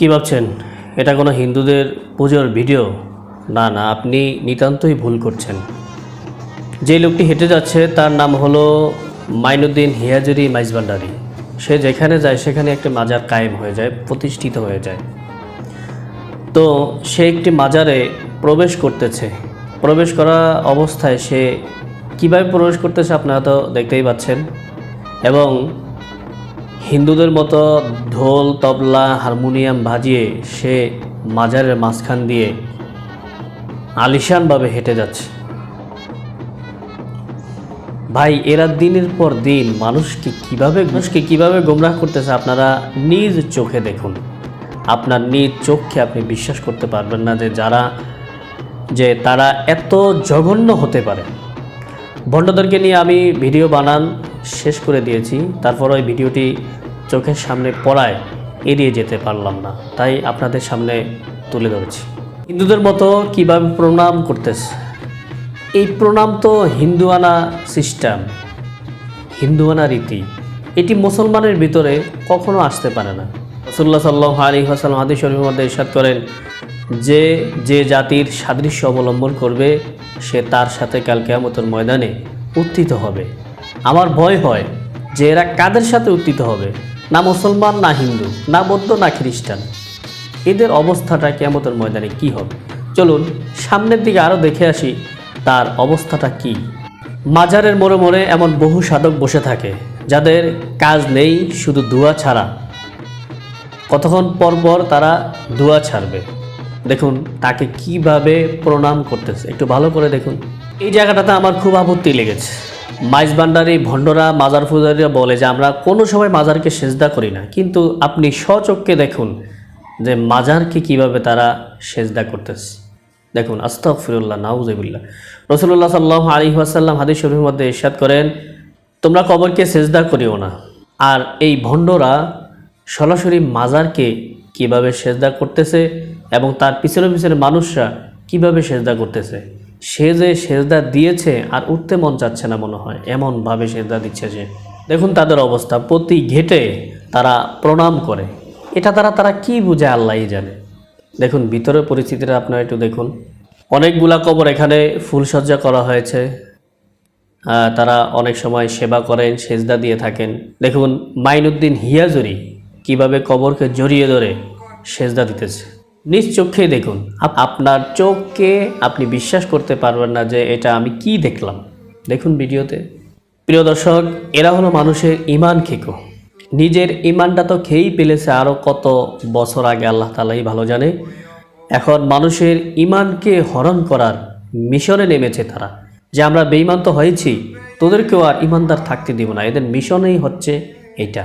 কি ভাবছেন? এটা কোনো হিন্দুদের পুজোর ভিডিও? না না, আপনি নিতান্তই ভুল করছেন। যে লোকটি হেঁটে যাচ্ছে, তার নাম হলো মাইনুদ্দিন হিয়াজুরি মাইজবান্ডারি। সে যেখানে যায়, সেখানে একটি মাজার কায়েম হয়ে যায়, প্রতিষ্ঠিত হয়ে যায়। তো সে একটি মাজারে প্রবেশ করতেছে। প্রবেশ করা অবস্থায় সে কীভাবে প্রবেশ করতেছে আপনারা তো দেখতেই পাচ্ছেন। এবং হিন্দুদের মতো ঢোল, তবলা, হারমোনিয়াম বাজিয়ে সে মাজারের মাঝখান দিয়ে আলিশানভাবে হেঁটে যাচ্ছে। ভাই, এরা দিনের পর দিন মানুষকে কীভাবে মানুষকে কীভাবে গোমরাহ করতেছে আপনারা নিজ চোখে দেখুন। আপনার নিজ চোখকে আপনি বিশ্বাস করতে পারবেন না যে যারা, যে তারা এত জঘন্য হতে পারে। ভণ্ডদেরকে নিয়ে আমি ভিডিও বানান শেষ করে দিয়েছি, তারপর ওই ভিডিওটি চোখের সামনে পড়ায় এড়িয়ে যেতে পারলাম না। তাই আপনাদের সামনে তুলে ধরেছি। হিন্দুদের মতো কীভাবে প্রণাম করতেছে? এই প্রণাম তো হিন্দুয়ানা সিস্টেম, হিন্দুয়ানা রীতি। এটি মুসলমানের ভিতরে কখনো আসতে পারে না। রসুল্লাহ সাল্লাহ আলী হাসান হাদিস শরীফের মধ্যে ইরশাদ করেন, যে যে জাতির সাদৃশ্য অবলম্বন করবে, সে তার সাথে কাল কেয়ামতের ময়দানে উত্থিত হবে। আমার ভয় হয় যে এরা কাদের সাথে উত্থিত হবে? না মুসলমান, না হিন্দু, না বৌদ্ধ, না খ্রিস্টান। এদের অবস্থাটা কেয়ামতের ময়দানে কি হবে? চলুন সামনের দিকে আরও দেখে আসি তার অবস্থাটা কি। মাজারের মোড়ে মোড়ে এমন বহু সাধক বসে থাকে, যাদের কাজ নেই, শুধু দুয়া ছাড়া। কতক্ষণ পর পর তারা দুয়া ছাড়বে? দেখুন, তাকে কীভাবে প্রণাম করতেছে। একটু ভালো করে দেখুন। এই জায়গাটাতে আমার খুব আপত্তি লেগেছে। মাইজ ভান্ডারি ভণ্ডরা, মাজার পূজারীরা বলে যে, আমরা কোনো সময় মাজারকে সেজদা করি না। কিন্তু আপনি স্বচক্ষে দেখুন যে, মাজারকে কীভাবে তারা সেজদা করতেছে। দেখুন আস্তফিরুল্লাহ নাউজবিল্লা রসুল্লাহ সাল্লাহ আলী আসাল্লাম হাদিস শরীফের মধ্যে ইরশাদ করেন, তোমরা কবরকে সেজদা করিও না। আর এই ভণ্ডরা সরাসরি মাজারকে কীভাবে সেজদা করতেছে এবং তার পিছনে পিছনে মানুষরা কীভাবে সেজদা করতেছে? সে যে সেজদা দিয়েছে আর উঠতে মন চাচ্ছে না মনে হয়, এমনভাবে সেজদা দিচ্ছে সে দেখুন তাদের অবস্থা, প্রতি ঘেটে তারা প্রণাম করে। এটা তারা তারা কি বুঝে আল্লাহই জানে। দেখুন, ভিতরের পরিস্থিতিটা আপনারা একটু দেখুন। অনেকগুলা কবর এখানে ফুলসজ্জা করা হয়েছে। তারা অনেক সময় সেবা করেন, সেজদা দিয়ে থাকেন। দেখুন, মাইনুদ্দিন হিয়াজুরি কীভাবে কবরকে জড়িয়ে ধরে সেজদা দিতেছে। নিজ চোখেই দেখুন। আপনার চোখকে আপনি বিশ্বাস করতে পারবেন না যে এটা আমি কি দেখলাম। দেখুন ভিডিওতে। প্রিয় দর্শক, এরা হলো মানুষের ইমান খেকো। নিজের ইমানটা তো খেয়েই পেলেছে আরও কত বছর আগে, আল্লাহ তালাই ভালো জানে। এখন মানুষের ইমানকে হরণ করার মিশনে নেমেছে তারা। যে আমরা বেঈমান তো হয়েছি, তোদেরকেও আর ইমানদার থাকতে দিব না। এদের মিশনেই হচ্ছে এটা।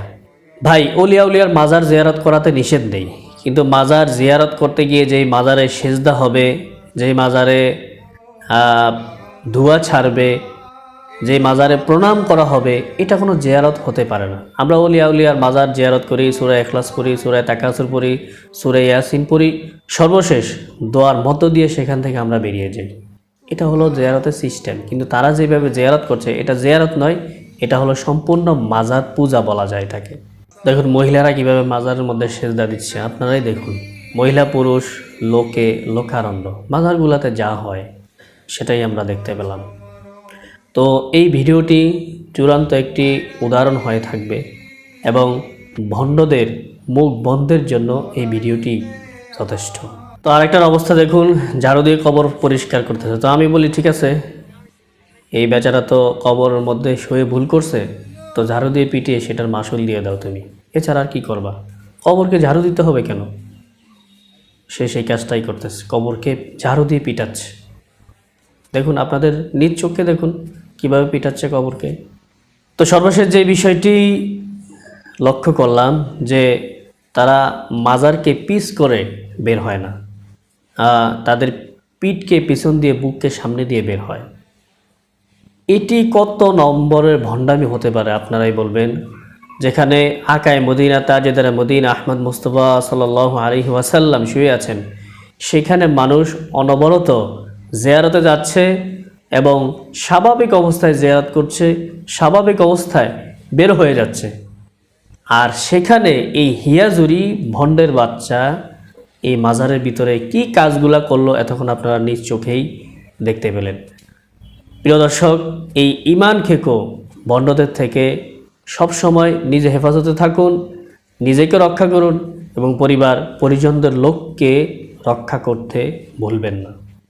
ভাই অলিয়া উলিয়ার মাজার জিয়ারত করাতে নিষেধ নেই। কিন্তু মাজার জিয়ারত করতে গিয়ে যেই মাজারে সেজদা হবে, যেই মাজারে ধোঁয়া ছাড়বে যে মাজারে প্রণাম করা হবে, এটা কোনো জিয়ারত হতে পারে না। আমরা অলিয়া উলিয়ার মাজার জিয়ারত করি সুরায় এখলাস পড়ি সুরায় তাকাসুর পড়ি সুরায় ইয়াসিন পড়ি। সর্বশেষ দোয়ার মধ্য দিয়ে সেখান থেকে আমরা বেরিয়ে যাই। এটা হলো জেয়ারতের সিস্টেম। কিন্তু তারা যেভাবে জেয়ারত করছে, এটা জেয়ারত নয়, এটা হলো সম্পূর্ণ মাজার পূজা বলা যায় তাকে। দেখুন, মহিলারা কীভাবে মাজারের মধ্যে সেজদা দিচ্ছে, আপনারাই দেখুন। মহিলা, পুরুষ, লোকে, লোকারণ্য, মাজারগুলোতে যা হয়, সেটাই আমরা দেখতে পেলাম। তো এই ভিডিওটি চূড়ান্ত একটি উদাহরণ হয়ে থাকবে এবং ভণ্ডদের, মুখ বন্ধের জন্য এই ভিডিওটি যথেষ্ট। তো আরেকটার অবস্থা দেখুন, ঝাড়ু দিয়ে কবর পরিষ্কার করতেছে। তো আমি বলি, ঠিক আছে, এই বেচারা তো কবরের মধ্যে শুয়ে ভুল করছে, তো ঝাড়ু দিয়ে পিটিয়ে সেটার মাসুল দিয়ে দাও তুমি। এছাড়া আর কী করবা? কবরকে ঝাড়ু দিতে হবে কেন? সে সেই কাজটাই করতেছে। কবরকে ঝাড়ু দিয়ে পিটাচ্ছে। দেখুন, আপনাদের নিজ চোখে দেখুন, কীভাবে পিটাচ্ছে কবরকে। তো সর্বশেষ যে বিষয়টি লক্ষ্য করলাম, যে তারা মাজারকে পিস করে বের হয় না। তাদের পিঠকে পিছন দিয়ে, বুককে সামনে দিয়ে বের হয়। এটি কত নম্বরের ভণ্ডামি হতে পারে, আপনারাই বলবেন। যেখানে আকায় মদিনা তাজেদার মদিন আহমদ মুস্তফা সাল আলহি ওয়াসাল্লাম শুয়ে আছেন, সেখানে মানুষ অনবরত জেয়ারতে যাচ্ছে এবং স্বাভাবিক অবস্থায় জেয়ারত করছে, স্বাভাবিক অবস্থায় বের হয়ে যাচ্ছে। আর সেখানে এই হিয়াজুরি ভণ্ডের বাচ্চা এই মাজারের ভিতরে কি কাজগুলা করল এতক্ষণ আপনারা নিজ চোখেই দেখতে পেলেন। প্রিয় দর্শক, এই ইমান খেকো ভণ্ডদের থেকে সব সময় নিজে হেফাজতে থাকুন, নিজেকে রক্ষা করুন এবং পরিবার, পরিজনদের লোককে রক্ষা করতে ভুলবেন না।